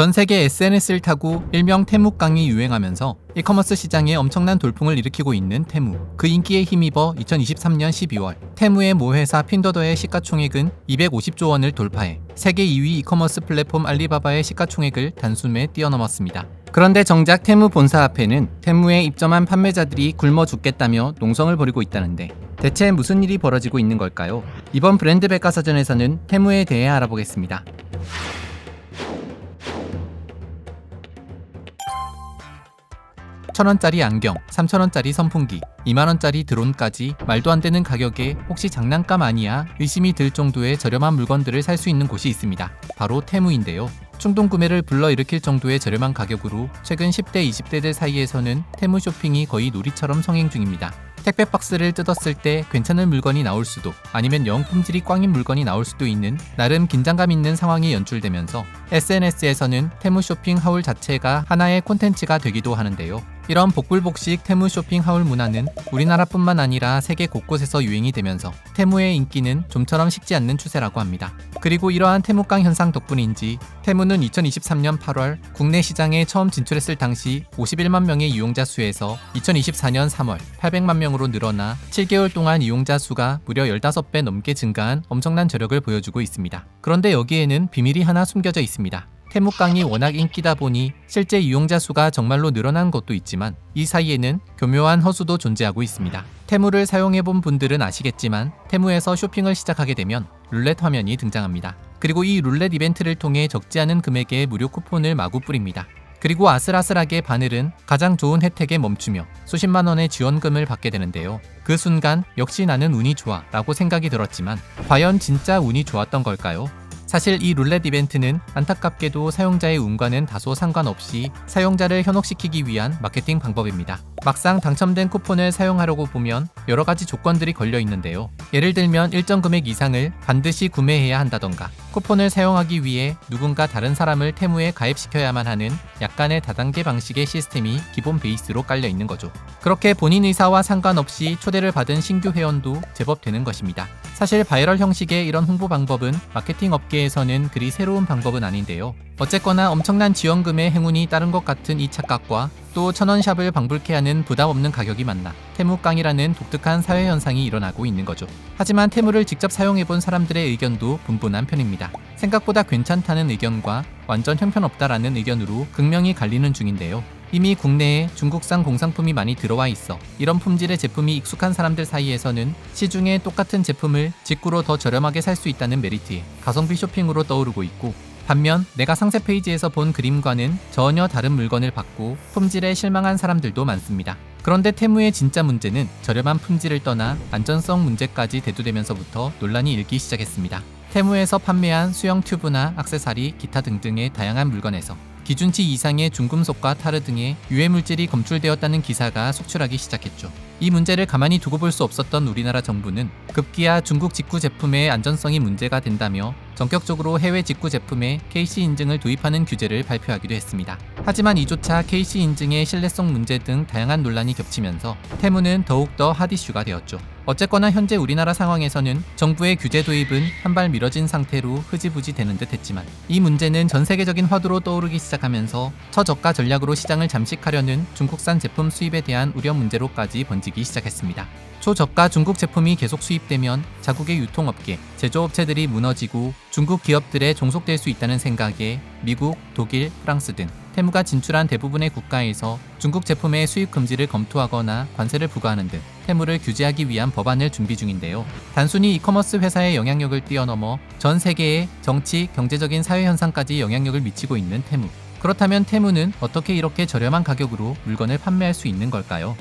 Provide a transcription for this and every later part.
전 세계 SNS를 타고 일명 태무깡이 유행하면서 이커머스 시장에 엄청난 돌풍을 일으키고 있는 태무. 그 인기에 힘입어 2023년 12월 태무의 모회사 핀더더의 시가총액은 250조 원을 돌파해 세계 2위 이커머스 플랫폼 알리바바의 시가총액을 단숨에 뛰어넘었습니다. 그런데 정작 태무 본사 앞에는 태무에 입점한 판매자들이 굶어 죽겠다며 농성을 벌이고 있다는데 대체 무슨 일이 벌어지고 있는 걸까요? 이번 브랜드 백과사전에서는 태무에 대해 알아보겠습니다. 천원짜리 안경, 3천원짜리 선풍기, 2만원짜리 드론까지 말도 안 되는 가격에 혹시 장난감 아니야 의심이 들 정도의 저렴한 물건들을 살 수 있는 곳이 있습니다. 바로 테무인데요. 충동 구매를 불러일으킬 정도의 저렴한 가격으로 최근 10대, 20대들 사이에서는 테무 쇼핑이 거의 놀이처럼 성행 중입니다. 택배 박스를 뜯었을 때 괜찮은 물건이 나올 수도 아니면 영 품질이 꽝인 물건이 나올 수도 있는 나름 긴장감 있는 상황이 연출되면서 SNS에서는 테무 쇼핑 하울 자체가 하나의 콘텐츠가 되기도 하는데요. 이런 복불복식 테무 쇼핑 하울 문화는 우리나라뿐만 아니라 세계 곳곳에서 유행이 되면서 테무의 인기는 좀처럼 식지 않는 추세라고 합니다. 그리고 이러한 테무깡 현상 덕분인지 테무는 2023년 8월 국내 시장에 처음 진출했을 당시 51만 명의 이용자 수에서 2024년 3월 800만 명으로 늘어나 7개월 동안 이용자 수가 무려 15배 넘게 증가한 엄청난 저력을 보여주고 있습니다. 그런데 여기에는 비밀이 하나 숨겨져 있습니다. 태무깡이 워낙 인기다 보니 실제 이용자 수가 정말로 늘어난 것도 있지만 이 사이에는 교묘한 허수도 존재하고 있습니다. 태무를 사용해본 분들은 아시겠지만 태무에서 쇼핑을 시작하게 되면 룰렛 화면이 등장합니다. 그리고 이 룰렛 이벤트를 통해 적지 않은 금액의 무료 쿠폰을 마구 뿌립니다. 그리고 아슬아슬하게 바늘은 가장 좋은 혜택에 멈추며 수십만 원의 지원금을 받게 되는데요. 그 순간 역시 나는 운이 좋아 라고 생각이 들었지만 과연 진짜 운이 좋았던 걸까요? 사실 이 룰렛 이벤트는 안타깝게도 사용자의 운과는 다소 상관없이 사용자를 현혹시키기 위한 마케팅 방법입니다. 막상 당첨된 쿠폰을 사용하려고 보면 여러 가지 조건들이 걸려 있는데요. 예를 들면 일정 금액 이상을 반드시 구매해야 한다던가 쿠폰을 사용하기 위해 누군가 다른 사람을 테무에 가입시켜야만 하는 약간의 다단계 방식의 시스템이 기본 베이스로 깔려 있는 거죠. 그렇게 본인 의사와 상관없이 초대를 받은 신규 회원도 제법 되는 것입니다. 사실 바이럴 형식의 이런 홍보 방법은 마케팅 업계 에서는 그리 새로운 방법은 아닌데요. 어쨌거나 엄청난 지원금의 행운이 따른 것 같은 이 착각과 또 천원샵을 방불케 하는 부담 없는 가격이 만나 테무깡이라는 독특한 사회 현상이 일어나고 있는 거죠. 하지만 테무를 직접 사용해본 사람들의 의견도 분분한 편입니다. 생각보다 괜찮다는 의견과 완전 형편없다라는 의견으로 극명히 갈리는 중인데요. 이미 국내에 중국산 공산품이 많이 들어와 있어 이런 품질의 제품이 익숙한 사람들 사이에서는 시중에 똑같은 제품을 직구로 더 저렴하게 살 수 있다는 메리트에 가성비 쇼핑으로 떠오르고 있고 반면 내가 상세 페이지에서 본 그림과는 전혀 다른 물건을 받고 품질에 실망한 사람들도 많습니다. 그런데 테무의 진짜 문제는 저렴한 품질을 떠나 안전성 문제까지 대두되면서부터 논란이 일기 시작했습니다. 테무에서 판매한 수영 튜브나 악세사리, 기타 등등의 다양한 물건에서 기준치 이상의 중금속과 타르 등의 유해 물질이 검출되었다는 기사가 속출하기 시작했죠. 이 문제를 가만히 두고 볼 수 없었던 우리나라 정부는 급기야 중국 직구 제품의 안전성이 문제가 된다며 전격적으로 해외 직구 제품에 KC 인증을 도입하는 규제를 발표하기도 했습니다. 하지만 이조차 KC 인증의 신뢰성 문제 등 다양한 논란이 겹치면서 테무는 더욱더 핫 이슈가 되었죠. 어쨌거나 현재 우리나라 상황에서는 정부의 규제 도입은 한발 미뤄진 상태로 흐지부지 되는 듯 했지만 이 문제는 전 세계적인 화두로 떠오르기 시작하면서 처저가 전략으로 시장을 잠식하려는 중국산 제품 수입에 대한 우려 문제로까지 번지기 시작했습니다. 초저가 중국 제품이 계속 수입되면 자국의 유통업계, 제조업체들이 무너지고 중국 기업들에 종속될 수 있다는 생각에 미국, 독일, 프랑스 등 테무가 진출한 대부분의 국가에서 중국 제품의 수입 금지를 검토하거나 관세를 부과하는 등 테무를 규제하기 위한 법안을 준비 중인데요. 단순히 이커머스 회사의 영향력을 뛰어넘어 전 세계의 정치, 경제적인 사회 현상까지 영향력을 미치고 있는 테무. 그렇다면 테무는 어떻게 이렇게 저렴한 가격으로 물건을 판매할 수 있는 걸까요?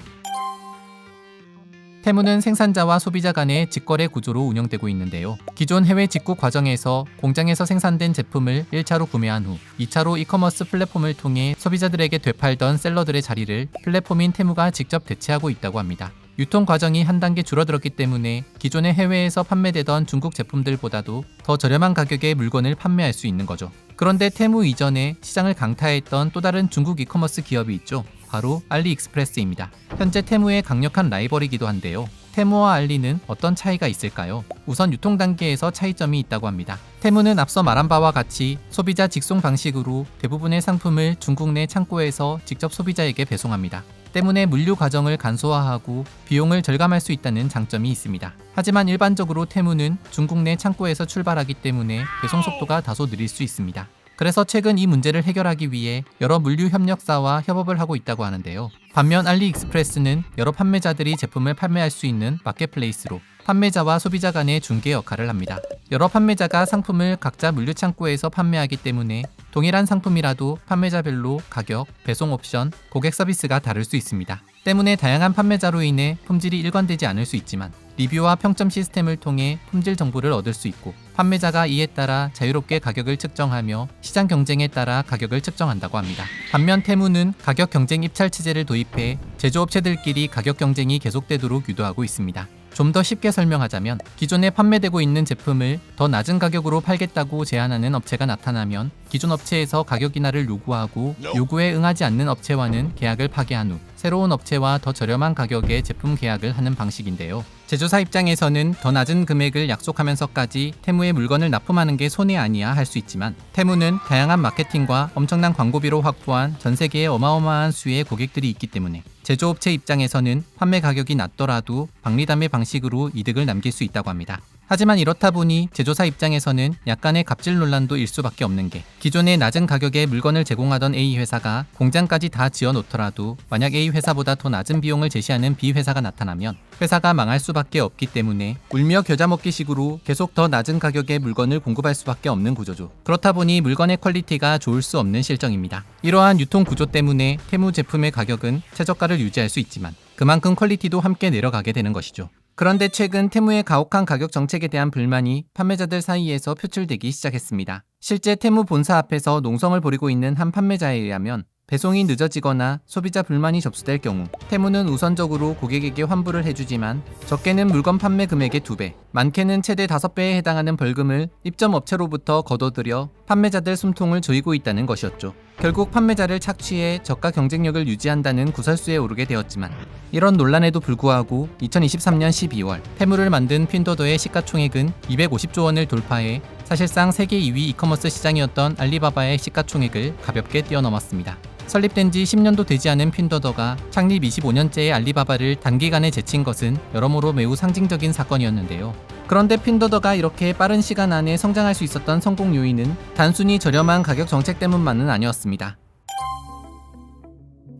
테무는 생산자와 소비자 간의 직거래 구조로 운영되고 있는데요. 기존 해외 직구 과정에서 공장에서 생산된 제품을 1차로 구매한 후 2차로 이커머스 플랫폼을 통해 소비자들에게 되팔던 셀러들의 자리를 플랫폼인 테무가 직접 대체하고 있다고 합니다. 유통 과정이 한 단계 줄어들었기 때문에 기존의 해외에서 판매되던 중국 제품들보다도 더 저렴한 가격의 물건을 판매할 수 있는 거죠. 그런데 테무 이전에 시장을 강타했던 또 다른 중국 이커머스 기업이 있죠. 바로 알리익스프레스입니다. 현재 테무의 강력한 라이벌이기도 한데요. 테무와 알리는 어떤 차이가 있을까요? 우선 유통 단계에서 차이점이 있다고 합니다. 테무는 앞서 말한 바와 같이 소비자 직송 방식으로 대부분의 상품을 중국 내 창고에서 직접 소비자에게 배송합니다. 때문에 물류 과정을 간소화하고 비용을 절감할 수 있다는 장점이 있습니다. 하지만 일반적으로 테무는 중국 내 창고에서 출발하기 때문에 배송 속도가 다소 느릴 수 있습니다. 그래서 최근 이 문제를 해결하기 위해 여러 물류 협력사와 협업을 하고 있다고 하는데요. 반면 알리익스프레스는 여러 판매자들이 제품을 판매할 수 있는 마켓플레이스로 판매자와 소비자 간의 중개 역할을 합니다. 여러 판매자가 상품을 각자 물류 창고에서 판매하기 때문에 동일한 상품이라도 판매자별로 가격, 배송 옵션, 고객 서비스가 다를 수 있습니다. 때문에 다양한 판매자로 인해 품질이 일관되지 않을 수 있지만 리뷰와 평점 시스템을 통해 품질 정보를 얻을 수 있고 판매자가 이에 따라 자유롭게 가격을 측정하며 시장 경쟁에 따라 가격을 측정한다고 합니다. 반면 테무는 가격 경쟁 입찰 체제를 도입해 제조업체들끼리 가격 경쟁이 계속되도록 유도하고 있습니다. 좀 더 쉽게 설명하자면 기존에 판매되고 있는 제품을 더 낮은 가격으로 팔겠다고 제안하는 업체가 나타나면 기존 업체에서 가격 인하를 요구하고 요구에 응하지 않는 업체와는 계약을 파기한 후 새로운 업체와 더 저렴한 가격에 제품 계약을 하는 방식인데요. 제조사 입장에서는 더 낮은 금액을 약속하면서까지 테무에 물건을 납품하는 게 손해 아니야 할 수 있지만 테무는 다양한 마케팅과 엄청난 광고비로 확보한 전 세계에 어마어마한 수의 고객들이 있기 때문에 제조업체 입장에서는 판매 가격이 낮더라도 박리담의 방식으로 이득을 남길 수 있다고 합니다. 하지만 이렇다 보니 제조사 입장에서는 약간의 갑질 논란도 일 수밖에 없는 게 기존에 낮은 가격에 물건을 제공하던 A 회사가 공장까지 다 지어 놓더라도 만약 A 회사보다 더 낮은 비용을 제시하는 B 회사가 나타나면 회사가 망할 수밖에 없기 때문에 울며 겨자 먹기 식으로 계속 더 낮은 가격에 물건을 공급할 수밖에 없는 구조죠. 그렇다 보니 물건의 퀄리티가 좋을 수 없는 실정입니다. 이러한 유통 구조 때문에 테무 제품의 가격은 최저가를 유지할 수 있지만 그만큼 퀄리티도 함께 내려가게 되는 것이죠. 그런데 최근 테무의 가혹한 가격 정책에 대한 불만이 판매자들 사이에서 표출되기 시작했습니다. 실제 테무 본사 앞에서 농성을 벌이고 있는 한 판매자에 의하면 배송이 늦어지거나 소비자 불만이 접수될 경우 테무는 우선적으로 고객에게 환불을 해주지만 적게는 물건 판매 금액의 2배, 많게는 최대 5배에 해당하는 벌금을 입점 업체로부터 거둬들여 판매자들 숨통을 조이고 있다는 것이었죠. 결국 판매자를 착취해 저가 경쟁력을 유지한다는 구설수에 오르게 되었지만 이런 논란에도 불구하고 2023년 12월 테무를 만든 핀도더의 시가총액은 250조 원을 돌파해 사실상 세계 2위 이커머스 시장이었던 알리바바의 시가총액을 가볍게 뛰어넘었습니다. 설립된 지 10년도 되지 않은 핀더더가 창립 25년째의 알리바바를 단기간에 제친 것은 여러모로 매우 상징적인 사건이었는데요. 그런데 핀더더가 이렇게 빠른 시간 안에 성장할 수 있었던 성공 요인은 단순히 저렴한 가격 정책 때문만은 아니었습니다.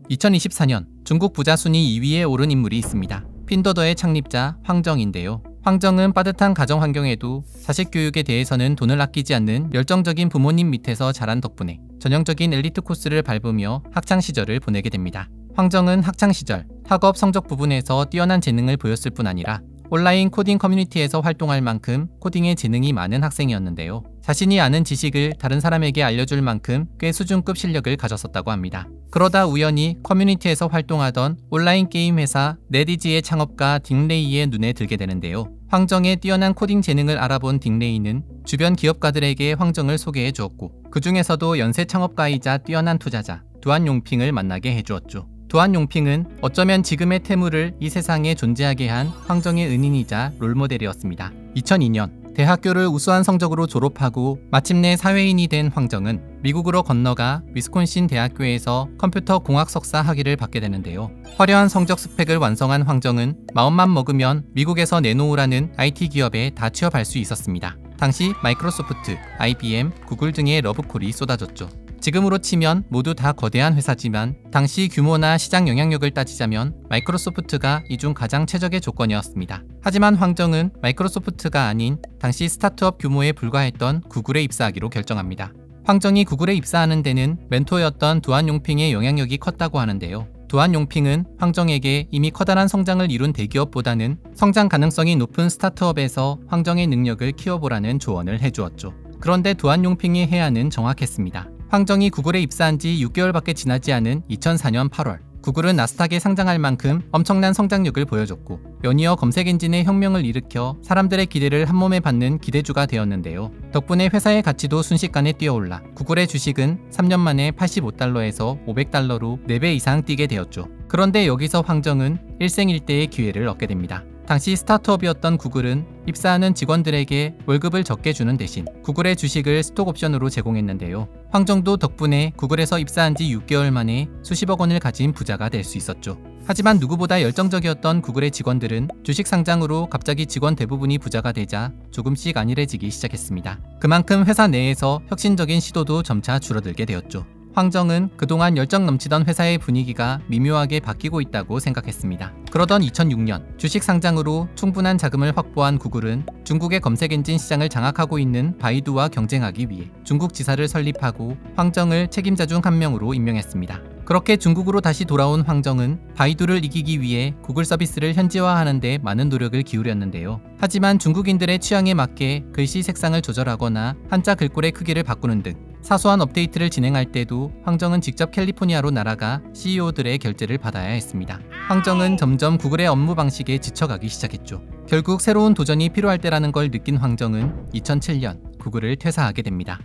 2024년 중국 부자 순위 2위에 오른 인물이 있습니다. 핀더더의 창립자 황정인데요. 황정은 빠듯한 가정 환경에도 자식 교육에 대해서는 돈을 아끼지 않는 열정적인 부모님 밑에서 자란 덕분에 전형적인 엘리트 코스를 밟으며 학창 시절을 보내게 됩니다. 황정은 학창 시절 학업 성적 부분에서 뛰어난 재능을 보였을 뿐 아니라 온라인 코딩 커뮤니티에서 활동할 만큼 코딩에 재능이 많은 학생이었는데요. 자신이 아는 지식을 다른 사람에게 알려줄 만큼 꽤 수준급 실력을 가졌었다고 합니다. 그러다 우연히 커뮤니티에서 활동하던 온라인 게임 회사 네디지의 창업가 딩레이의 눈에 들게 되는데요. 황정의 뛰어난 코딩 재능을 알아본 딩레이는 주변 기업가들에게 황정을 소개해 주었고 그 중에서도 연쇄 창업가이자 뛰어난 투자자 두한 용핑을 만나게 해주었죠. 두한 용핑은 어쩌면 지금의 태무를 이 세상에 존재하게 한 황정의 은인이자 롤모델이었습니다. 2002년 대학교를 우수한 성적으로 졸업하고 마침내 사회인이 된 황정은 미국으로 건너가 위스콘신 대학교에서 컴퓨터 공학 석사 학위를 받게 되는데요. 화려한 성적 스펙을 완성한 황정은 마음만 먹으면 미국에서 내놓으라는 IT 기업에 다 취업할 수 있었습니다. 당시 마이크로소프트, IBM, 구글 등의 러브콜이 쏟아졌죠. 지금으로 치면 모두 다 거대한 회사지만 당시 규모나 시장 영향력을 따지자면 마이크로소프트가 이 중 가장 최적의 조건이었습니다. 하지만 황정은 마이크로소프트가 아닌 당시 스타트업 규모에 불과했던 구글에 입사하기로 결정합니다. 황정이 구글에 입사하는 데는 멘토였던 두한용핑의 영향력이 컸다고 하는데요. 두한용핑은 황정에게 이미 커다란 성장을 이룬 대기업보다는 성장 가능성이 높은 스타트업에서 황정의 능력을 키워보라는 조언을 해주었죠. 그런데 두한용핑의 해안은 정확했습니다. 황정이 구글에 입사한 지 6개월밖에 지나지 않은 2004년 8월 구글은 나스닥에 상장할 만큼 엄청난 성장력을 보여줬고 연이어 검색 엔진의 혁명을 일으켜 사람들의 기대를 한몸에 받는 기대주가 되었는데요. 덕분에 회사의 가치도 순식간에 뛰어올라 구글의 주식은 3년 만에 85달러에서 500달러로 4배 이상 뛰게 되었죠. 그런데 여기서 황정은 일생일대의 기회를 얻게 됩니다. 당시 스타트업이었던 구글은 입사하는 직원들에게 월급을 적게 주는 대신 구글의 주식을 스톡 옵션으로 제공했는데요. 황정도 덕분에 구글에서 입사한 지 6개월 만에 수십억 원을 가진 부자가 될 수 있었죠. 하지만 누구보다 열정적이었던 구글의 직원들은 주식 상장으로 갑자기 직원 대부분이 부자가 되자 조금씩 안일해지기 시작했습니다. 그만큼 회사 내에서 혁신적인 시도도 점차 줄어들게 되었죠. 황정은 그동안 열정 넘치던 회사의 분위기가 미묘하게 바뀌고 있다고 생각했습니다. 그러던 2006년 주식 상장으로 충분한 자금을 확보한 구글은 중국의 검색 엔진 시장을 장악하고 있는 바이두와 경쟁하기 위해 중국 지사를 설립하고 황정을 책임자 중 한 명으로 임명했습니다. 그렇게 중국으로 다시 돌아온 황정은 바이두를 이기기 위해 구글 서비스를 현지화하는 데 많은 노력을 기울였는데요. 하지만 중국인들의 취향에 맞게 글씨 색상을 조절하거나 한자 글꼴의 크기를 바꾸는 등 사소한 업데이트를 진행할 때도 황정은 직접 캘리포니아로 날아가 CEO들의 결제를 받아야 했습니다. 황정은 점점 구글의 업무 방식에 지쳐가기 시작했죠. 결국 새로운 도전이 필요할 때라는 걸 느낀 황정은 2007년 구글을 퇴사하게 됩니다.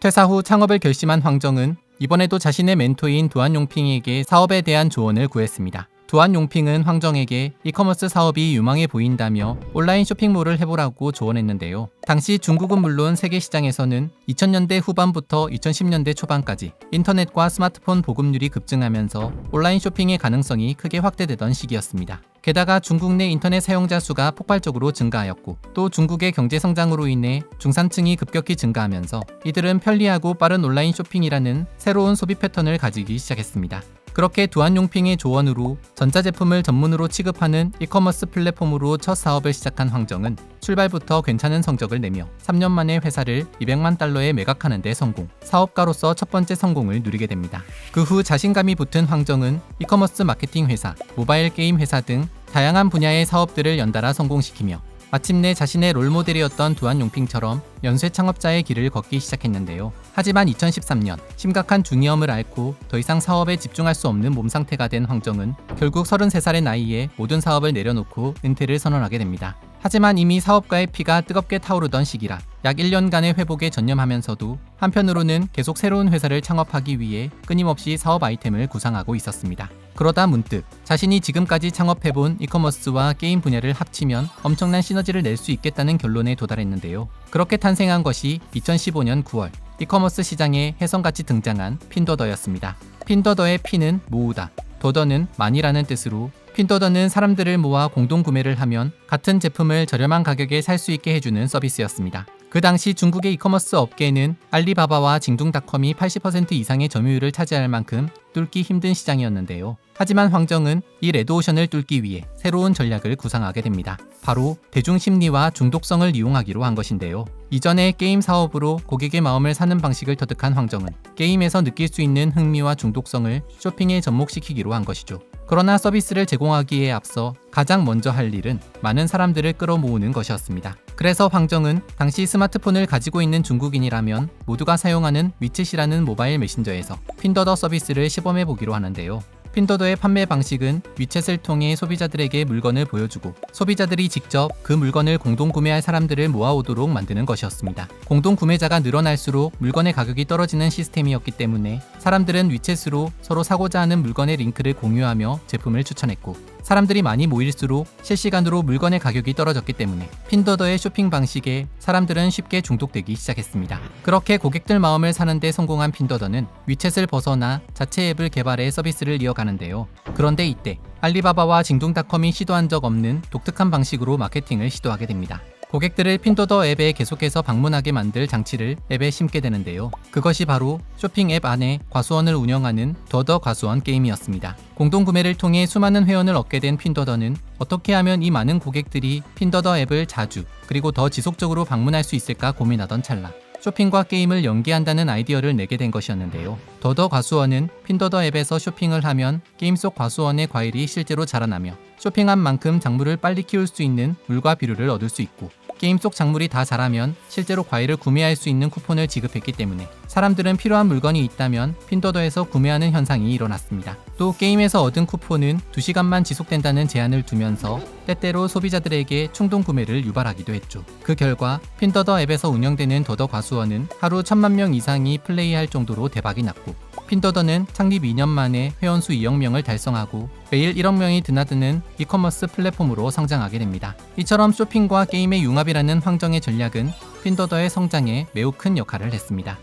퇴사 후 창업을 결심한 황정은 이번에도 자신의 멘토인 도안용핑에게 사업에 대한 조언을 구했습니다. 도안용핑은 황정에게 이커머스 사업이 유망해 보인다며 온라인 쇼핑몰을 해보라고 조언했는데요. 당시 중국은 물론 세계 시장에서는 2000년대 후반부터 2010년대 초반까지 인터넷과 스마트폰 보급률이 급증하면서 온라인 쇼핑의 가능성이 크게 확대되던 시기였습니다. 게다가 중국 내 인터넷 사용자 수가 폭발적으로 증가하였고 또 중국의 경제 성장으로 인해 중산층이 급격히 증가하면서 이들은 편리하고 빠른 온라인 쇼핑이라는 새로운 소비 패턴을 가지기 시작했습니다. 그렇게 두안용핑의 조언으로 전자제품을 전문으로 취급하는 이커머스 플랫폼으로 첫 사업을 시작한 황정은 출발부터 괜찮은 성적을 내며 3년 만에 회사를 200만 달러에 매각하는 데 성공, 사업가로서 첫 번째 성공을 누리게 됩니다. 그 후 자신감이 붙은 황정은 이커머스 마케팅 회사, 모바일 게임 회사 등 다양한 분야의 사업들을 연달아 성공시키며 마침내 자신의 롤모델이었던 두안용핑처럼 연쇄 창업자의 길을 걷기 시작했는데요. 하지만 2013년 심각한 중이염을 앓고 더 이상 사업에 집중할 수 없는 몸 상태가 된 황정은 결국 33살의 나이에 모든 사업을 내려놓고 은퇴를 선언하게 됩니다. 하지만 이미 사업가의 피가 뜨겁게 타오르던 시기라 약 1년간의 회복에 전념하면서도 한편으로는 계속 새로운 회사를 창업하기 위해 끊임없이 사업 아이템을 구상하고 있었습니다. 그러다 문득 자신이 지금까지 창업해본 이커머스와 게임 분야를 합치면 엄청난 시너지를 낼 수 있겠다는 결론에 도달했는데요. 그렇게 탄생한 것이 2015년 9월 이커머스 시장에 혜성같이 등장한 핀더더였습니다. 핀더더의 핀은 모으다, 더더는 많이라는 뜻으로 핀더더는 사람들을 모아 공동 구매를 하면 같은 제품을 저렴한 가격에 살 수 있게 해주는 서비스였습니다. 그 당시 중국의 이커머스 업계에는 알리바바와 징둥닷컴이 80% 이상의 점유율을 차지할 만큼 뚫기 힘든 시장이었는데요. 하지만 황정은 이 레드오션을 뚫기 위해 새로운 전략을 구상하게 됩니다. 바로 대중 심리와 중독성을 이용하기로 한 것인데요. 이전에 게임 사업으로 고객의 마음을 사는 방식을 터득한 황정은 게임에서 느낄 수 있는 흥미와 중독성을 쇼핑에 접목시키기로 한 것이죠. 그러나 서비스를 제공하기에 앞서 가장 먼저 할 일은 많은 사람들을 끌어모으는 것이었습니다. 그래서 황정은 당시 스마트폰을 가지고 있는 중국인이라면 모두가 사용하는 위챗이라는 모바일 메신저에서 핀더더 서비스를 시범해 보기로 하는데요. 핀더더의 판매 방식은 위챗을 통해 소비자들에게 물건을 보여주고 소비자들이 직접 그 물건을 공동 구매할 사람들을 모아오도록 만드는 것이었습니다. 공동 구매자가 늘어날수록 물건의 가격이 떨어지는 시스템이었기 때문에 사람들은 위챗으로 서로 사고자 하는 물건의 링크를 공유하며 제품을 추천했고 사람들이 많이 모일수록 실시간으로 물건의 가격이 떨어졌기 때문에 핀더더의 쇼핑 방식에 사람들은 쉽게 중독되기 시작했습니다. 그렇게 고객들 마음을 사는데 성공한 핀더더는 위챗을 벗어나 자체 앱을 개발해 서비스를 이어가는데요. 그런데 이때 알리바바와 징동닷컴이 시도한 적 없는 독특한 방식으로 마케팅을 시도하게 됩니다. 고객들을 핀도더 앱에 계속해서 방문하게 만들 장치를 앱에 심게 되는데요. 그것이 바로 쇼핑 앱 안에 과수원을 운영하는 더더 과수원 게임이었습니다. 공동 구매를 통해 수많은 회원을 얻게 된 핀더더는 어떻게 하면 이 많은 고객들이 핀더더 앱을 자주 그리고 더 지속적으로 방문할 수 있을까 고민하던 찰나 쇼핑과 게임을 연계한다는 아이디어를 내게 된 것이었는데요. 더더 과수원은 핀더더 앱에서 쇼핑을 하면 게임 속 과수원의 과일이 실제로 자라나며 쇼핑한 만큼 작물을 빨리 키울 수 있는 물과 비료를 얻을 수 있고 게임 속 작물이 다 자라면 실제로 과일을 구매할 수 있는 쿠폰을 지급했기 때문에 사람들은 필요한 물건이 있다면 핀더더에서 구매하는 현상이 일어났습니다. 또 게임에서 얻은 쿠폰은 2시간만 지속된다는 제한을 두면서 때때로 소비자들에게 충동 구매를 유발하기도 했죠. 그 결과 핀더더 앱에서 운영되는 더더 과수원은 하루 천만 명 이상이 플레이할 정도로 대박이 났고 핀더더는 창립 2년 만에 회원수 2억 명을 달성하고 매일 1억 명이 드나드는 이커머스 플랫폼으로 성장하게 됩니다. 이처럼 쇼핑과 게임의 융합이라는 황정의 전략은 핀더더의 성장에 매우 큰 역할을 했습니다.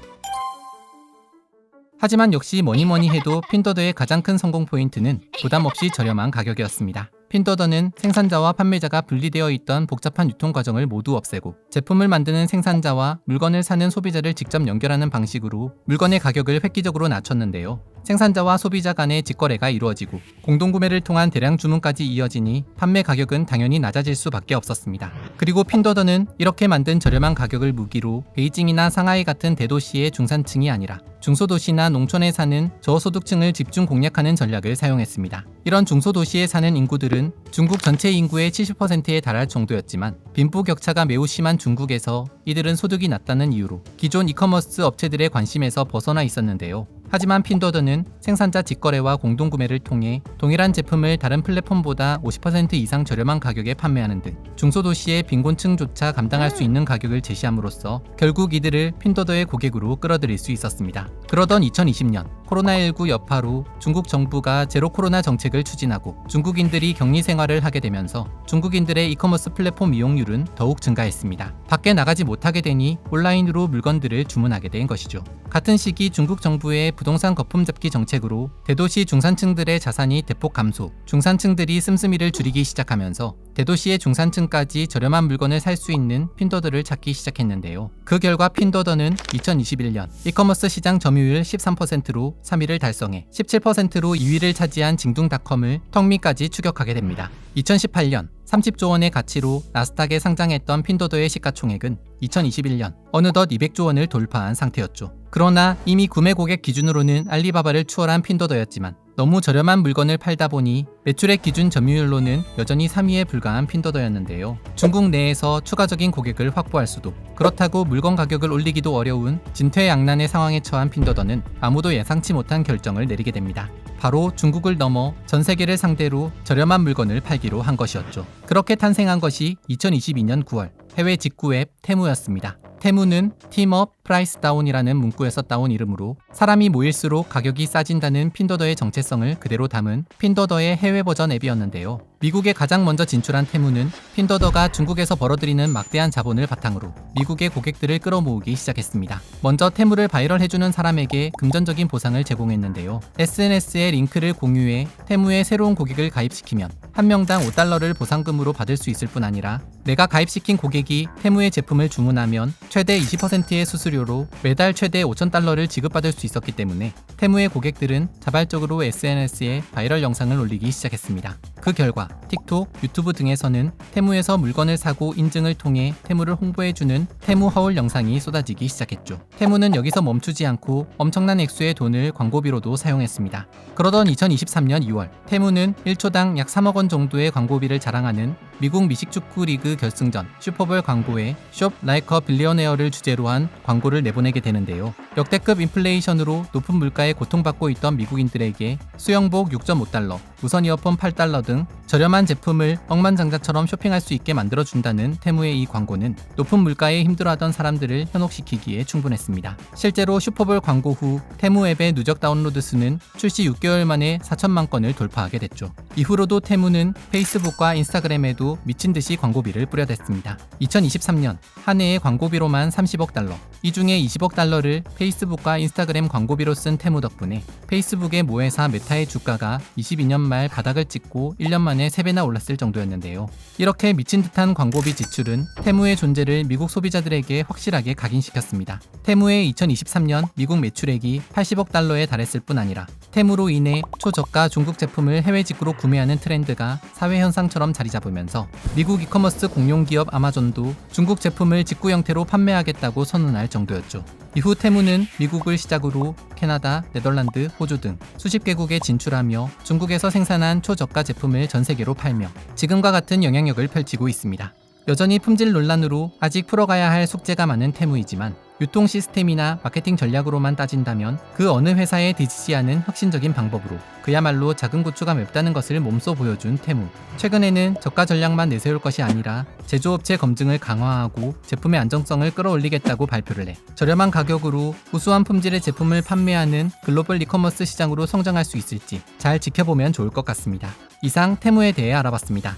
하지만 역시 뭐니뭐니 해도 핀더더의 가장 큰 성공 포인트는 부담 없이 저렴한 가격이었습니다. 핀더더는 생산자와 판매자가 분리되어 있던 복잡한 유통 과정을 모두 없애고 제품을 만드는 생산자와 물건을 사는 소비자를 직접 연결하는 방식으로 물건의 가격을 획기적으로 낮췄는데요. 생산자와 소비자 간의 직거래가 이루어지고 공동구매를 통한 대량 주문까지 이어지니 판매 가격은 당연히 낮아질 수밖에 없었습니다. 그리고 핀더더는 이렇게 만든 저렴한 가격을 무기로 베이징이나 상하이 같은 대도시의 중산층이 아니라 중소도시나 농촌에 사는 저소득층을 집중 공략하는 전략을 사용했습니다. 이런 중소도시에 사는 인구들은 중국 전체 인구의 70%에 달할 정도였지만 빈부 격차가 매우 심한 중국에서 이들은 소득이 낮다는 이유로 기존 이커머스 업체들의 관심에서 벗어나 있었는데요. 하지만 핀더더는 생산자 직거래와 공동구매를 통해 동일한 제품을 다른 플랫폼보다 50% 이상 저렴한 가격에 판매하는 등 중소도시의 빈곤층조차 감당할 수 있는 가격을 제시함으로써 결국 이들을 핀더더의 고객으로 끌어들일 수 있었습니다. 그러던 2020년 코로나19 여파로 중국 정부가 제로 코로나 정책을 추진하고 중국인들이 격리 생활을 하게 되면서 중국인들의 이커머스 플랫폼 이용률은 더욱 증가했습니다. 밖에 나가지 못하게 되니 온라인으로 물건들을 주문하게 된 것이죠. 같은 시기 중국 정부의 부동산 거품 잡기 정책으로 대도시 중산층들의 자산이 대폭 감소, 중산층들이 씀씀이를 줄이기 시작하면서 대도시의 중산층까지 저렴한 물건을 살 수 있는 핀더더를 찾기 시작했는데요. 그 결과 핀더더는 2021년 이커머스 시장 점유율 13%로 3위를 달성해 17%로 2위를 차지한 징둥닷컴을 턱밑까지 추격하게 됩니다. 2018년 30조 원의 가치로 나스닥에 상장했던 핀더더의 시가총액은 2021년 어느덧 200조 원을 돌파한 상태였죠. 그러나 이미 구매 고객 기준으로는 알리바바를 추월한 핀더더였지만 너무 저렴한 물건을 팔다 보니 매출액 기준 점유율로는 여전히 3위에 불과한 핀더더였는데요. 중국 내에서 추가적인 고객을 확보할 수도 그렇다고 물건 가격을 올리기도 어려운 진퇴양난의 상황에 처한 핀더더는 아무도 예상치 못한 결정을 내리게 됩니다. 바로 중국을 넘어 전 세계를 상대로 저렴한 물건을 팔기로 한 것이었죠. 그렇게 탄생한 것이 2022년 9월 해외 직구 앱 테무였습니다. 테무는 팀업 프라이스 다운이라는 문구에서 따온 이름으로 사람이 모일수록 가격이 싸진다는 핀더더의 정체성을 그대로 담은 핀더더의 해외 버전 앱이었는데요. 미국에 가장 먼저 진출한 테무는 핀더더가 중국에서 벌어들이는 막대한 자본을 바탕으로 미국의 고객들을 끌어모으기 시작했습니다. 먼저 테무를 바이럴해주는 사람에게 금전적인 보상을 제공했는데요. SNS에 링크를 공유해 테무에 새로운 고객을 가입시키면 한 명당 5달러를 보상금으로 받을 수 있을 뿐 아니라 내가 가입시킨 고객이 테무의 제품을 주문하면 최대 20%의 수수료로 매달 최대 5,000달러를 지급받을 수 있었기 때문에 테무의 고객들은 자발적으로 SNS에 바이럴 영상을 올리기 시작했습니다. 그 결과 틱톡, 유튜브 등에서는 테무에서 물건을 사고 인증을 통해 테무를 홍보해주는 테무 하울 영상이 쏟아지기 시작했죠. 테무는 여기서 멈추지 않고 엄청난 액수의 돈을 광고비로도 사용했습니다. 그러던 2023년 2월 테무는 1초당 약 3억 원 정도의 광고비를 자랑하는 미국 미식축구 리그 결승전 슈퍼볼 광고에 숍 라이커 빌리어네어를 주제로 한 광고를 내보내게 되는데요. 역대급 인플레이션으로 높은 물가에 고통받고 있던 미국인들에게 수영복 6.5달러, 무선 이어폰 8달러 등 저렴 한 제품을 억만장자처럼 쇼핑할 수 있게 만들어준다는 테무의 이 광고는 높은 물가에 힘들어하던 사람들을 현혹시키기에 충분했습니다. 실제로 슈퍼볼 광고 후 테무 앱의 누적 다운로드 수는 출시 6개월 만에 4천만 건을 돌파하게 됐죠. 이후로도 테무는 페이스북과 인스타그램에도 미친 듯이 광고비를 뿌려댔습니다. 2023년 한 해의 광고비로만 30억 달러, 이 중에 20억 달러를 페이스북과 인스타그램 광고비로 쓴 테무 덕분에 페이스북의 모회사 메타의 주가가 22년 말 바닥을 찍고 1년 만에 3배나 올랐을 정도였는데요. 이렇게 미친 듯한 광고비 지출은 테무의 존재를 미국 소비자들에게 확실하게 각인시켰습니다. 테무의 2023년 미국 매출액이 80억 달러에 달했을 뿐 아니라 테무로 인해 초저가 중국 제품을 해외 직구로 구매하는 트렌드가 사회 현상처럼 자리 잡으면서 미국 이커머스 공룡 기업 아마존도 중국 제품을 직구 형태로 판매하겠다고 선언할 정도였죠. 이후 테무는 미국을 시작으로 캐나다, 네덜란드, 호주 등 수십 개국에 진출하며 중국에서 생산한 초저가 제품을 전 세계로 팔며 지금과 같은 영향력을 펼치고 있습니다. 여전히 품질 논란으로 아직 풀어가야 할 숙제가 많은 테무이지만 유통 시스템이나 마케팅 전략으로만 따진다면 그 어느 회사에 뒤지지 않은 혁신적인 방법으로 그야말로 작은 고추가 맵다는 것을 몸소 보여준 테무. 최근에는 저가 전략만 내세울 것이 아니라 제조업체 검증을 강화하고 제품의 안정성을 끌어올리겠다고 발표를 해 저렴한 가격으로 우수한 품질의 제품을 판매하는 글로벌 이커머스 시장으로 성장할 수 있을지 잘 지켜보면 좋을 것 같습니다. 이상 테무에 대해 알아봤습니다.